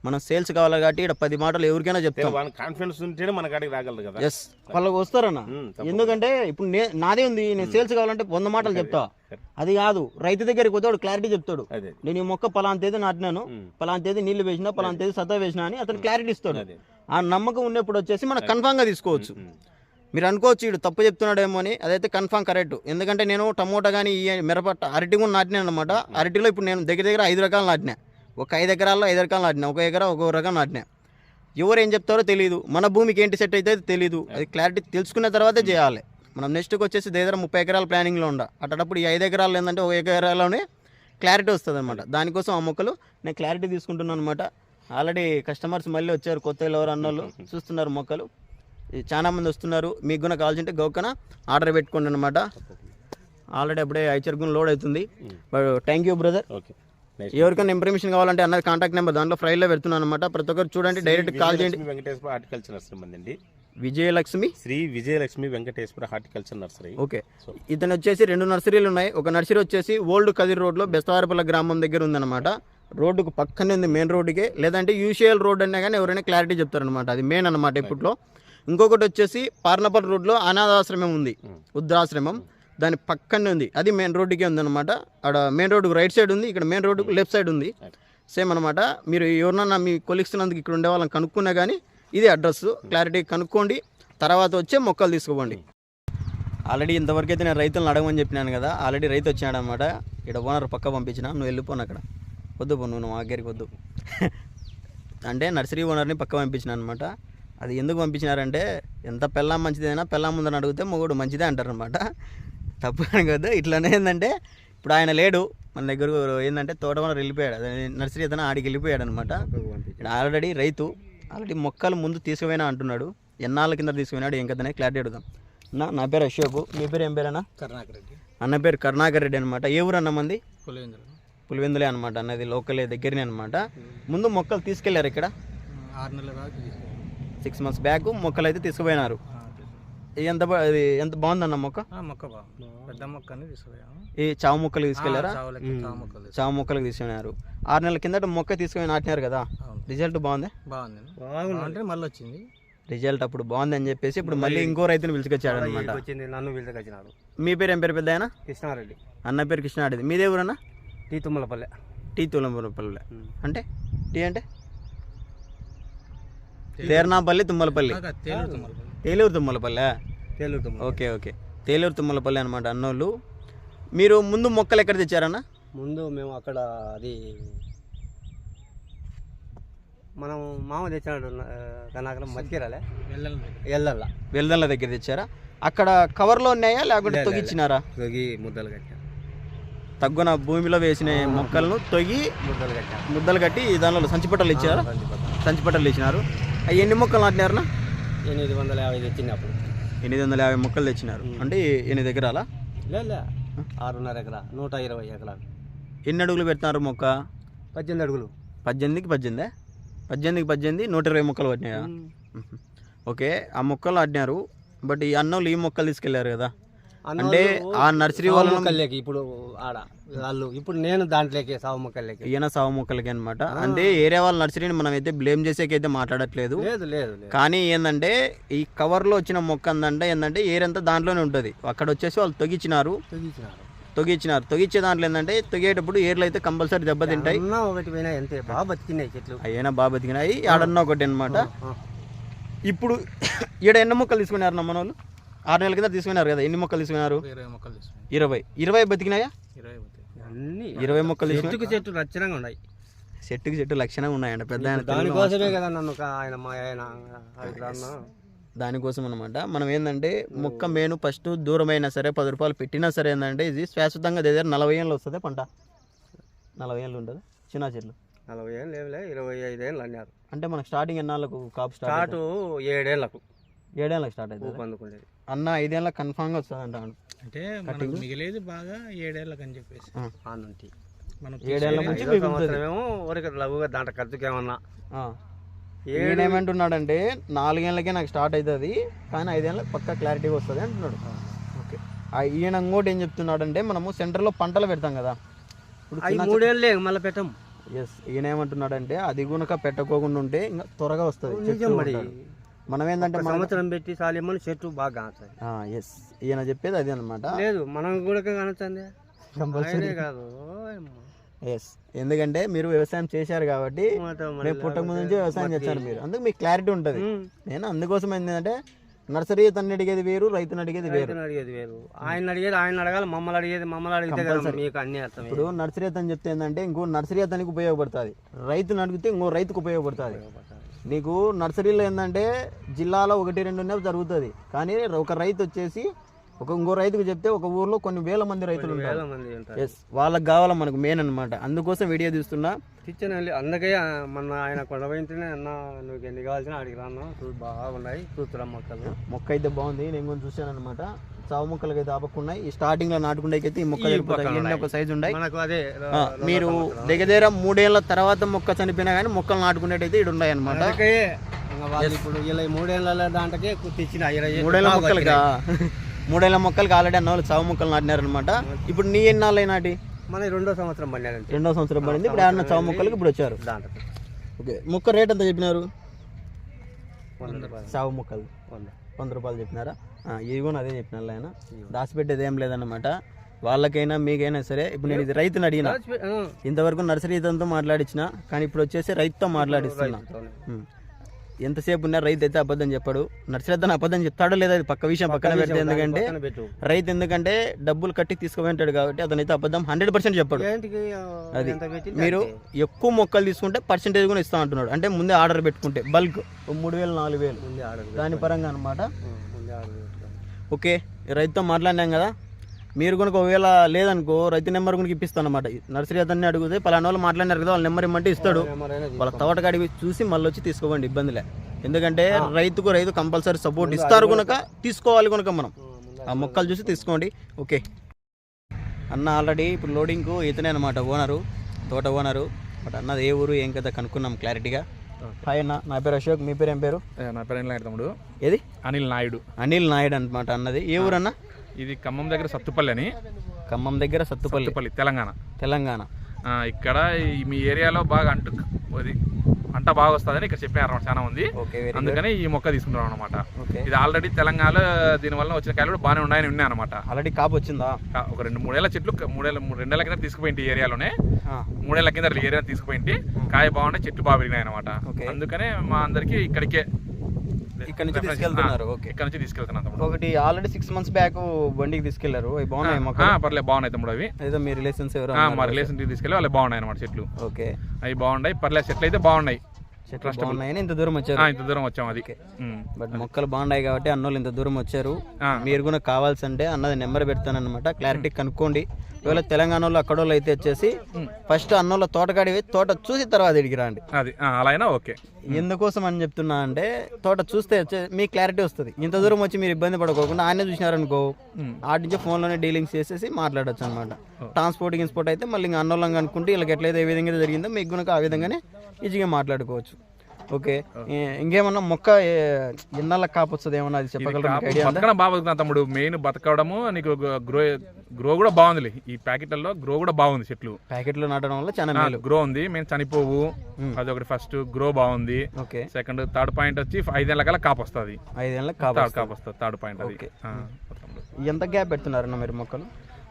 మనం సేల్స్ కావాలి కాబట్టి ఇక్కడ పది మాటలు ఎవరికైనా చెప్తాం. కాన్ఫిడెన్స్ ఉంటేనే మన కాడికి రాగలరు కదా. ఎస్ వాళ్ళకి వస్తారన్న. ఎందుకంటే ఇప్పుడు నే నాదే ఉంది. నేను సేల్స్ కావాలంటే వంద మాటలు చెప్తా. అది. కాదు. రైతు దగ్గరికి పోతే వాడు క్లారిటీ చెప్తాడు. నేను ఈ మొక్క పలానా తేదీ నాటినాను. పలానా తేదీ నీళ్ళు వేసినా పలానా తేదీ సత్తా వేసినా అని అతను క్లారిటీ ఇస్తాడు. ఆ నమ్మకం ఉన్నప్పుడు వచ్చేసి మనం కన్ఫామ్గా తీసుకోవచ్చు. మీరు అనుకోవచ్చు ఇడు తప్పు చెప్తున్నాడేమో అని అదైతే కన్ఫామ్ కరెక్ట్ ఎందుకంటే నేను టమోటా కానీ ఈ మిరప అరటి కూడా నాటినాను అనమాట అరటిలో ఇప్పుడు నేను దగ్గర దగ్గర ఐదు రకాలు నాటినా. ఒక ఐదు ఎకరాల్లో ఐదు రకాలు నాటినా. ఒక ఎకరా ఒక రకం నాటినా. ఎవరు ఏం చెప్తారో తెలియదు మన భూమికి ఏంటి సెట్ అయితే తెలియదు అది క్లారిటీ తెలుసుకున్న తర్వాతే చేయాలి. మనం నెక్స్ట్కి వచ్చేసి దగ్గర ముప్పై ఎకరాల ప్లానింగ్లో ఉండ. అట్టప్పుడు ఈ ఐదు ఎకరాలు ఏంటంటే ఒక ఎకరాలోనే క్లారిటీ వస్తుంది అనమాట దానికోసం ఆ మొక్కలు నేను క్లారిటీ తీసుకుంటున్నాను అనమాట ఆల్రెడీ కస్టమర్స్ మళ్ళీ వచ్చారు కొత్త ఎవరు అన్నోళ్ళు చూస్తున్నారు మొక్కలు. చాలా మంది వస్తున్నారు. మీకు కూడా కావాల్సింటే గౌకన ఆర్డర్ పెట్టుకోండి అనమాట ఆల్రెడీ అప్పుడే ఐచర్గున్ లోడ్ అవుతుంది. But thank you brother. Okay ఎవరికైనా ఇన్ఫర్మేషన్ కావాలంటే అన్నది కాంటాక్ట్ నెంబర్ దాంట్లో ఫ్రైల్లో పెడుతున్నాను అనమాట ప్రతి ఒక్కరు చూడండి డైరెక్ట్ కాల్ చేయండి. Venkateswara horticulture nursery Vijayalakshmi? Sri Vijayalakshmi Venkateswara horticulture nursery. Okay. ఇతను వచ్చేసి రెండు నర్సరీలు ఉన్నాయి. ఒక నర్సరీ వచ్చేసి ఓల్డ్ కదిరి రోడ్లో బెస్తవారపల్లి గ్రామం దగ్గర ఉందన్నమాట. రోడ్డుకు పక్కనే ఉంది మెయిన్ రోడ్డుకే. లేదంటే యూషియల్ రోడ్ అన్నా కానీ ఎవరైనా క్లారిటీ చెప్తారనమాట అది మెయిన్ అనమాట ఇప్పట్లో. ఇంకొకటి వచ్చేసి పార్నపల్ రోడ్లో అనాథాశ్రమం ఉంది. వృద్ధాశ్రమం. దాని పక్కనే ఉంది. అది మెయిన్ రోడ్డుకే ఉందన్నమాట. అక్కడ మెయిన్ రోడ్డుకు రైట్ సైడ్ ఉంది ఇక్కడ మెయిన్ రోడ్డుకు లెఫ్ట్ సైడ్ ఉంది. సేమ్ అనమాట మీరు ఎవరినన్నా మీ కొలీగ్స్ నందుకు ఇక్కడ ఉండే వాళ్ళని కనుక్కున్నా కానీ ఇది అడ్రస్ క్లారిటీ కనుక్కోండి. తర్వాత వచ్చే మొక్కలు తీసుకోండి ఆల్రెడీ ఇంతవరకు అయితే నేను రైతులను అడగమని చెప్పినాను కదా. ఆల్రెడీ రైతు వచ్చినాడు అనమాట ఇక్కడ ఓనర్ పక్క పంపించిన. నువ్వు వెళ్ళిపోను అక్కడ. వద్దు పో నువ్వు మా దగ్గరికి వద్దు. అంటే నర్సరీ ఓనర్ని పక్క పంపించిన అనమాట అది ఎందుకు పంపించినారంటే ఎంత పెళ్ళాం మంచిదైనా పెళ్ళాం ముందని అడిగితే మొగుడు మంచిదే అంటారనమాట తప్పు అని కదా. ఇట్లానే ఏంటంటే ఇప్పుడు ఆయన లేడు మన దగ్గర ఏంటంటే తోట ఓనర్ వెళ్ళిపోయాడు. అదే నర్సరీ అతను ఆడికి వెళ్ళిపోయాడు అనమాట ఇక్కడ ఆల్రెడీ రైతు ఆల్రెడీ మొక్కలు ముందు తీసుకుపోయినా అంటున్నాడు. ఎన్నాళ్ళ కింద తీసుకుపోయినాడు ఏం కదనే క్లారిటీ అడుగుదాం. నా నా పేరు అశోక్. మీ పేరు ఏం పేరేనా కర్ణాకర్ రెడ్డి. అన్న పేరు కరుణాకర్ రెడ్డి అనమాట ఏ ఊరు అన్న మంది? పులివెందులు. పులివెందులే అనమాట అన్నది లోకలే దగ్గరనే అనమాట ముందు మొక్కలు తీసుకెళ్ళారు ఇక్కడ ఆరు నెలల దాకా. సిక్స్ మంత్స్ బ్యాక్ మొక్కలు అయితే తీసుకుపోయినారు ఎంత ఇది ఎంత బాగుందన్న మొక్క? ఆ, మొక్క పెద్ద మొక్క ఈ చావు మొక్కలు తీసుకెళ్ళారా? చావు మొక్కలు మొక్కలకు తీసుకున్నారు ఆరు నెలల కిందట మొక్క తీసుకొని నాటినారు కదా? రిజల్ట్ బాగుంది? బాగుంది. బాగుంటే మళ్ళీ వచ్చింది. రిజల్ట్ అప్పుడు బాగుంది అని చెప్పేసి ఇప్పుడు మళ్ళీ ఇంకో రైతుని పిలుచుకొచ్చాడు అనమాట వచ్చింది నన్ను పిలుచుకొచ్చినాడు. మీ పేరు ఏం పేరు పెద్ద ఆయన? కృష్ణారెడ్డి. అన్న పేరు కృష్ణాడిది మీదే ఊరన్నా? టీ తుమ్మలపల్లె. టీ తులంపల్లి అంటే టీ అంటే? Ternapalli Tummalapalli. Teluru Tummalapalle. Teluru Tummala okay okay. Teluru Tummalapalli అనమాట అన్నోళ్ళు. మీరు ముందు మొక్కలు ఎక్కడ తెచ్చారన్న? ముందు మేము అక్కడ అది మనం మామ తెచ్చినాడు కనాకరం మతికిరాలే. వెళ్ళాలి ఎల్లల్లా వెల్దన్ల దగ్గర తెచ్చారా? అక్కడ కవర్లో ఉన్నాయా లేకుంటే తొగిచ్చినారా? తొగి ముద్దలు కట్టా. తగ్గున భూమిలో వేసిన మొక్కలను తొగి ముద్దలు కట్టా. ముద్దలు కట్టి దానిలో సంచిపట్టలు ఇచ్చారా? సంచిపట్టలు ఇచ్చినారు. అవి ఎన్ని మొక్కలు నాటినారనా ఎనిమిది వందల యాభై తెచ్చింది అప్పుడు ఎనిమిది వందల యాభై మొక్కలు తెచ్చినారు. అంటే ఎనిమిది ఎకరాలా? లే ఆరున్నర ఎకరా నూట ఇరవై ఎకరాలు. ఎన్ని అడుగులు పెడుతున్నారు మొక్క? పద్దెనిమిది అడుగులు. పద్దెనిమిదికి పద్దెనిమిది? పద్దెనిమిదికి పద్దెనిమిది నూట ఇరవై మొక్కలు పట్టినాయా. ఓకే ఆ మొక్కలు ఆడినారు బట్ ఈ అన్నోళ్ళు ఈ మొక్కలు తీసుకెళ్ళారు కదా? అంటే ఆ నర్సరీ సావు మొక్కలేకి ఇప్పుడు ఆడ వాళ్ళు. ఇప్పుడు నేను దాంట్లోకి సాగు మొక్కలేకి ఈయన సాగు మొక్కలకి అనమాట అంటే ఏరియా వాళ్ళ నర్సరీని మనం అయితే బ్లేమ్ చేసేకైతే మాట్లాడట్లేదు. లేదు లేదు కానీ ఏంటంటే ఈ కవర్లో వచ్చిన మొక్క అందంటే ఏంటంటే ఏరంతా దాంట్లోనే ఉంటుంది. అక్కడ వచ్చేసి వాళ్ళు తొగిచ్చినారు. తొగిచ్చినారు. తొగిచ్చినారు. తొగిచ్చే దాంట్లో ఏంటంటే తొగేటప్పుడు ఏర్లు అయితే కంపల్సరీ దెబ్బతింటాయి ఒకటి పోయినా ఎంతే? బాగా బతికినాయి చెట్లు. అయ్యైనా బాగా బతికినాయి. ఆడన్న ఒకటి అనమాట. ఇప్పుడు ఈడ ఎన్ని మొక్కలు తీసుకున్నారు మన వాళ్ళు ఆరు నెలల కింద తీసుకున్నారు కదా ఎన్ని మొక్కలు తీసుకున్నారు? ఇరవై ఇరవై. ఇరవై బతికినాయా? ఇరవై పోతాయి అన్ని. ఇరవై మొక్కలు తీసుకున్నారు. చెట్టుకు చెట్టు లక్షణంగా ఉన్నాయి. చెట్టుకి చెట్టు లక్షణంగా ఉన్నాయంట పెద్ద దానికోసమే కదా నన్ను ఆయన మా ఆయన దానికోసం అనమాట మనం ఏంటంటే మొక్క మేను ఫస్ట్ దూరమైనా సరే పది రూపాయలు పెట్టినా సరే ఏంటంటే ఇది శాశ్వతంగా దగ్గర నలభై ఏళ్ళు వస్తుంది పంట. నలభై ఏళ్ళు ఉంటుంది చిన్న చెట్లు. నలభై ఏళ్ళు లేవులే ఇరవై ఐదు ఏళ్ళు అన్నారు. అంటే మనకు స్టార్టింగ్ ఎన్నాళ్ళకు కాపు స్టార్ట్ స్టార్ట్ ఏడేళ్ళకు ఏడేళ్ళకి. స్టార్ట్ అవుతుంది ఊపు అందుకునేది అన్న ఐదేళ్ళకి కన్ఫామ్గా వస్తుంది అంట అంటే మనకు మిగిలేది బాగా ఏడేళ్ళకి అని చెప్పేసి. ఆ. నుండి మనం ఏడేళ్ళ తీసేది నుంచి ఐదో మిగులుతుంది. సంవత్సరమేమో ఊరికి లఘుగా దాంట్లో ఖర్చుకి ఏమన్నా. ఈయనేమంటున్నాడంటే నాలుగేళ్ళకే నాకు స్టార్ట్ అవుతుంది కానీ ఐదేళ్ళకి పక్క క్లారిటీగా వస్తుంది అంటున్నాడు. ఓకే. ఆ ఈయన ఇంకోటి ఏం చెప్తున్నాడంటే మనము సెంటర్లో పంటలు పెడతాం కదా. ఇప్పుడు అవి మూడేళ్ళే మళ్ళీ పెట్టం. ఎస్ ఈయన ఏమంటున్నాడంటే అది గునక పెట్టకోకుండా ఉంటే ఇంకా త్వరగా వస్తుంది. నిజం మరి. మనం ఏంటంటే సంవత్సరం పెట్టి సాలేమని చెట్టు బాగా ఎస్ ఈయన చెప్పేది అదే అనమాట లేదు మనం కూడా కానుతుంది ఆయనే కాదు. ఎస్ ఎందుకంటే మీరు వ్యవసాయం చేశారు కాబట్టి రేపు పుట్టక ముందు నుంచి వ్యవసాయం చేశారు మీరు. అందుకు మీకు క్లారిటీ ఉంటుంది. నేను అందుకోసం ఏంటంటే నర్సరీ తను అడిగేది వేరు రైతుని అడిగేది వేరు. అడిగేది వేరు. ఆయన అడిగేది ఆయన అడగాలి మమ్మల్ని అడిగేది మమ్మల్ని అడిగితే మీకు అన్ని అర్థం ఇప్పుడు నర్సరీ అతను చెప్తే ఏంటంటే ఇంకో నర్సరీ అతనికి ఉపయోగపడుతుంది. రైతుని అడిగితే ఇంకో రైతుకు ఉపయోగపడుతుంది. నీకు నర్సరీలో ఏంటంటే జిల్లాలో ఒకటి రెండు జరుగుతుంది. కానీ ఒక రైతు వచ్చేసి ఒక ఇంకో రైతుకు చెప్తే ఒక ఊర్లో కొన్ని వేల మంది రైతులు ఉంటారు. ఎస్ వాళ్ళకి కావాలా మనకు మెయిన్ అన్నమాట. అందుకోసం వీడియో తీస్తున్నా. తెచ్చాను వెళ్ళి అందుకే ఆ, మొన్న ఆయన కొండ పోయింటేనే అన్న నువ్వు ఎన్ని కావాల్సిన అడిగి రాను చూ బాగున్నాయి చూస్తున్నా మొక్కలు. మొక్క అయితే బాగుంది. నేను కొంచెం చూశాను అనమాట చావు మొక్కలకి అయితే ఆపకున్నాయి. ఈ స్టార్టింగ్లో నాటుకుండైతే ఈ మొక్క ఒక సైజు ఉన్నాయి మీరు దగ్గర దగ్గర మూడేళ్ళ తర్వాత మొక్క చనిపోయినా కానీ మొక్కలు నాటుకునేటైతే ఇక్కడ ఉన్నాయి అనమాట ఇప్పుడు ఇలా మూడేళ్ళ దాంట్కే తెచ్చిన. బాగా మొక్కలుగా మూడేళ్ళ మొక్కలకి ఆల్రెడీ అన్న వాళ్ళు చావు మొక్కలు నాటినారు అనమాట ఇప్పుడు నీ ఎన్నాళ్ళు నాటి? మన రెండో సంవత్సరం పడినారంటే రెండో సంవత్సరం పడింది. ఇప్పుడు ఆడిన చావు మొక్కలకి ఇప్పుడు వచ్చారు. దాంట్లో. ఓకే. మొక్క రేట్ ఎంత చెప్పినారు? చావు మొక్కలు. వంద. రూపాయలు చెప్పినారా? కూడా అదే చెప్పినారు ఆయన. దాచిపెట్టేది ఏం లేదన్నమాట. వాళ్ళకైనా మీకైనా సరే ఇప్పుడు నేను ఇది రైతుని అడిగిన. ఇంతవరకు నర్సరీ రైతులతో మాట్లాడించిన కానీ ఇప్పుడు వచ్చేసి రైతుతో మాట్లాడిస్తున్నా. ఎంతసేపు ఉన్నా రైతు అయితే అబద్ధం చెప్పాడు. నర్సరీ అతను అబద్ధం చెప్తాడో లేదా అది పక్క విషయం పక్కన పెడితే ఎందుకంటే రైతు ఎందుకంటే డబ్బులు కట్టి తీసుకుపోయింటాడు కాబట్టి అతనైతే అబద్ధం హండ్రెడ్ పర్సెంట్ చెప్పాడు. అది. మీరు ఎక్కువ మొక్కలు తీసుకుంటే పర్సెంటేజ్ కూడా ఇస్తా అంటున్నాడు. అంటే ముందే ఆర్డర్ పెట్టుకుంటే బల్క్ మూడు వేలు నాలుగు వేలు. దాని పరంగా అనమాట. ఓకే రైతుతో మాట్లాడినాం కదా? మీరు కనుక ఒకవేళ లేదనుకో రైతు నెంబర్ కనుక ఇప్పిస్తాను అనమాట నర్సరీ అతన్ని అడిగితే పలానా వాళ్ళు మాట్లాడినారు కదా వాళ్ళ నెంబర్ ఇమ్మంటే ఇస్తాడు. వాళ్ళ తోటకాడికి చూసి మళ్ళీ వచ్చి తీసుకోవండి ఇబ్బందిలే ఎందుకంటే రైతుకు రైతు కంపల్సరీ సపోర్ట్ ఇస్తారు కనుక తీసుకోవాలి కనుక మనం. ఆ మొక్కలు చూసి తీసుకోండి. ఓకే. అన్న ఆల్రెడీ ఇప్పుడు లోడింగ్కు ఇతనే అనమాట ఓనరు తోట ఓనరు. బట్ అన్నది ఏ ఊరు ఏం కదా కనుక్కున్నాం క్లారిటీగా. హాయ్ అన్న నా పేరు అశోక్ మీ పేరు ఏం పేరు? నా పేరు అనిల్ నాయుడు తమ్ముడు. ఏది? అనిల్ నాయుడు. అనిల్ నాయుడు అనమాట అన్నది. ఏ ఊరు అన్న? ఇది ఖమ్మం దగ్గర సత్తుపల్లి అని. ఖమ్మం దగ్గర సత్తుపల్లి. సత్తుపల్లి తెలంగాణ. తెలంగాణ. ఆ, ఇక్కడ ఈ మీ ఏరియాలో బాగా అంటు అది పంట బాగా వస్తుందని ఇక్కడ చెప్పారు చాలా ఓకే వెరీ అందుకని ఈ మొక్క తీసుకుంటాం అనమాట ఓకే ఇది ఆల్రెడీ తెలంగాణలో దీనివల్ల వచ్చిన కాయలు కూడా బాగానే ఉన్నాయని విన్నాను అనమాట ఆల్రెడీ కాపు వచ్చిందా? ఒక రెండు మూడేళ్ళ చెట్లు మూడేళ్ళ మూడు రెండేళ్ళ కింద తీసుకుపోయింది ఈ ఏరియాలోనే. ఆ, మూడేళ్ళ కింద ఏరియా తీసుకుపోయింది. కాయ బాగున్నాయి చెట్లు బాగా పెరిగినాయి అనమాట ఓకే. అందుకనే మా అందరికి ఇక్కడికే ఇక్కడ నుంచి తీసుకెళ్తున్నారు ఓకే. ఇక్కడ నుంచి తీసుకెళ్తున్నాను తమ్ముడు. ఒకటి ఆల్రెడీ సిక్స్ మంత్స్ బ్యాక్ బండికి తీసుకెళ్ళారు. బాగున్నాయి ఆ, మొక్కలు పర్లేదు బాగున్నాయి తమ్ముడు అవి. ఏదో మీ రిలేషన్స్ ఎవరు మా. రిలేషన్ తీసుకెళ్ళి వాళ్ళు బాగున్నాయి అనమాట చెట్లు. ఓకే. అవి బాగున్నాయి పర్లేదు చెట్లు అయితే బాగున్నాయి. చెట్లు బాగున్నాయని ఇంత దూరం వచ్చారు. ఇంత దూరం వచ్చాం అది. బట్ మొక్కలు బాగున్నాయి కాబట్టి అన్నోళ్ళు ఇంత దూరం వచ్చారు. మీరు కూడా కావాల్సి అంటే అన్నది నెంబర్ పెడతానన్నమాట. క్లారిటీ కనుక్కోండి. ఒకవేళ తెలంగాణ వాళ్ళు అక్కడ వాళ్ళు అయితే వచ్చేసి ఫస్ట్ అన్నోళ్ళ తోటకాడి తోట చూసి తర్వాత ఇడికి రండి. అది అలా అయినా ఓకే. ఎందుకోసం అని చెప్తున్నా అంటే తోట చూస్తే వచ్చే- మీ క్లారిటీ వస్తుంది. ఇంత దూరం వచ్చి మీరు ఇబ్బంది పడుకోకుండా ఆయనే చూసినారనుకో. ఆటి నుంచి ఫోన్లోనే డీలింగ్స్ చేసేసి మాట్లాడొచ్చు అనమాట ట్రాన్స్పోర్ట్ గిన్స్పోర్ట్ అయితే మళ్ళీ ఇంకా అన్నోళ్ళంగా అనుకుంటే వీళ్ళకి ఎట్లయితే ఏ విధంగా జరిగిందో మీకు కనుక ఆ విధంగానే ఈజీగా మాట్లాడుకోవచ్చు. ఓకే. ఇంకేమన్నా మొక్క ఏ- ఎన్నాళ్ళకి కాపు వస్తుంది ఏమన్నా అది చెప్పగలరా మీకు ఐడియా ఉందా? బతకడం బాగా బతుకుతున్నా తమ్ముడు మెయిన్ బతకడము నీకు గ్రో గ్రో కూడా బాగుందిలే. ఈ ప్యాకెట్లలో గ్రో కూడా బాగుంది చెట్లు. ప్యాకెట్లో నాటడం వల్ల చాలా గ్రో ఉంది మేము చనిపోవు. అది ఒకటి ఫస్ట్ గ్రో బాగుంది. ఓకే. సెకండ్ థర్డ్ పాయింట్ వచ్చి ఐదేళ్ళ కల్లా కాపు వస్తుంది. ఐదేళ్ళకి కాపు వస్తుంది. థర్డ్ పాయింట్ అది. ఎంత గ్యాప్ పెడుతున్నారన్న మీరు మొక్కలు?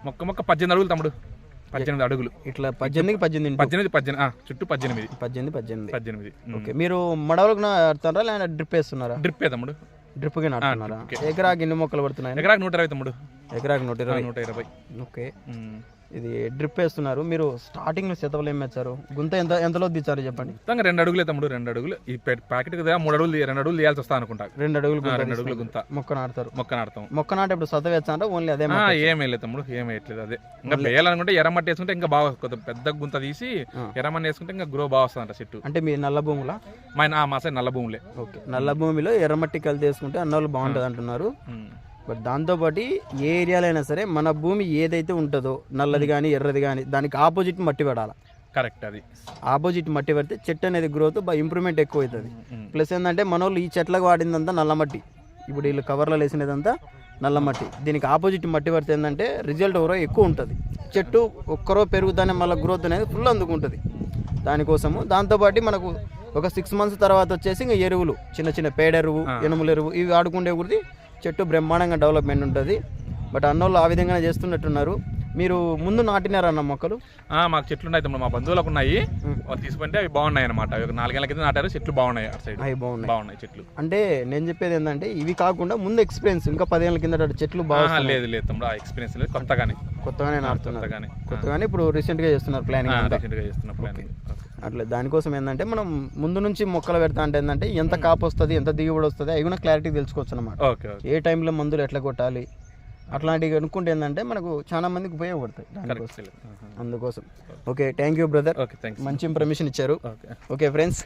మొక్క మొక్క పద్దెనిమిది అడుగులు తమ్ముడు. పద్దెనిమిది అడుగులు. ఇట్లా పద్దెనిమిది పద్దెనిమిది పద్దెనిమిది ఆ, చుట్టూ పద్దెనిమిది. పద్దెనిమిది పద్దెనిమిది. పద్దెనిమిది. ఓకే మీరు మడవలకు నాటుతారా లేదా డ్రిప్ వేస్తున్నారా? డ్రిప్ తమ్ముడు డ్రిప్కి నాటుతున్నారా? drip ఎకరాకి ఎన్ని మొక్కలు పడుతున్నాయి? ఎకరాకి నూట ఇరవై తమ్ముడు. ఎకరాకి నూట ఇరవై. నూట ఇరవై. ఓకే. ఇది డ్రిప్ వేస్తున్నారు. మీరు స్టార్టింగ్లో శతవలు ఏం వేస్తారు గుంత ఎంత ఎంతలో దిచ్చారు చెప్పండి. మొత్తంగా రెండు అడుగులే తమ్ముడు రెండు అడుగులు. ఈ ప్యాకెట్ కదా మూడు అడుగులు రెండు అడుగులు తీయాల్సి వస్తా అనుకుంటా. రెండు అడుగులు రెండు అడుగులు. గుంత. మొక్క నాటుతారు. మొక్క నాడతాం మొక్క నాటేప్పుడు సత వేస్తారా ఓన్లీ అదే? ఏం వేయలేదు తమ్ముడు ఏం వేయట్లేదు అదే. ఇంకా వేయాలనుకుంటే ఎర్రమట్టి వేసుకుంటే ఇంకా బాగా కొద్ది పెద్ద గుంత తీసి ఆ. ఎర్రమట్టి వేసుకుంటే ఇంకా గ్రో బాగా వస్తుందంట చెట్టు. అంటే మీ నల్ల భూములా? మా మా సైడ్ నల్ల భూములే. ఓకే. నల్ల భూమిలో ఎర్రమట్టి కలిసి వేసుకుంటే అన్నోళ్ళు బాగుంటుంది అంటున్నారు. దాంతోపాటు ఏ ఏరియాలో అయినా సరే మన భూమి ఏదైతే ఉంటుందో నల్లది కానీ ఎర్రది కానీ దానికి ఆపోజిట్ మట్టి పడాలి? కరెక్ట్ అది. ఆపోజిట్ మట్టి పడితే చెట్టు అనేది గ్రోత్ బాగా ఇంప్రూవ్మెంట్ ఎక్కువ అవుతుంది. ప్లస్ ఏంటంటే మన వాళ్ళు ఈ చెట్లకు వాడిందంతా నల్ల మట్టి. ఇప్పుడు వీళ్ళు కవర్లో వేసినదంతా నల్ల మట్టి. దీనికి ఆపోజిట్ మట్టి పడితే ఏంటంటే రిజల్ట్ ఎవరో ఎక్కువ ఉంటుంది. చెట్టు ఒక్కరో పెరుగుతానే మళ్ళీ గ్రోత్ అనేది ఫుల్ అందుకుంటుంది. దానికోసము దాంతోపాటు మనకు ఒక సిక్స్ మంత్స్ తర్వాత వచ్చేసి ఇంకా ఎరువులు చిన్న చిన్న పేడ ఎరువు ఎనుముల ఎరువు ఇవి ఆడుకుంటే కూడా చెట్టు బ్రహ్మాండంగా డెవలప్మెంట్ ఉంటుంది. బట్ అన్నోళ్ళు ఆ విధంగానే చేస్తున్నట్టున్నారు. మీరు ముందు నాటినారన్న మొక్కలు? మాకు చెట్లు ఉన్నాయి తమ్ముడు. మా బంధువులకు ఉన్నాయి. తీసుకుంటే అవి బాగున్నాయి అనమాట నాలుగేళ్ళ కింద నాటారు. చెట్లు బాగున్నాయి అటు సైడ్. అవి బాగున్నాయి. బాగున్నాయి చెట్లు. అంటే నేను చెప్పేది ఏంటంటే ఇవి కాకుండా ముందు ఎక్స్పీరియన్స్ ఇంకా పదేళ్ళ కింద చెట్లు బాగా లేదు లేదు తమ్ముడు. ఆ ఎక్స్పీరియన్స్ లేదు. కొత్తగానే. కొత్తగానే నాటుతున్నారు. కొత్తగానే. కొత్తగానే ఇప్పుడు రీసెంట్గా చేస్తున్నారు ప్లానింగ్ రీసెంట్గా చేస్తున్న ప్లాన్ అట్లా దానికోసం ఏంటంటే మనం ముందు నుంచి మొక్కలు పెడతా అంటే ఏంటంటే ఎంత కాపు వస్తుంది ఎంత దిగుబడి వస్తుంది అవి కూడా క్లారిటీ తెలుసుకోవచ్చు అనమాట ఏ టైంలో మందులు ఎట్లా కొట్టాలి అట్లాంటివి కనుక్కుంటే ఏంటంటే మనకు చాలా మందికి ఉపయోగపడతాయి దానికోసం అందుకోసం. ఓకే థ్యాంక్ యూ బ్రదర్ మంచి ఇన్ఫర్మేషన్ ఇచ్చారు. Okay okay friends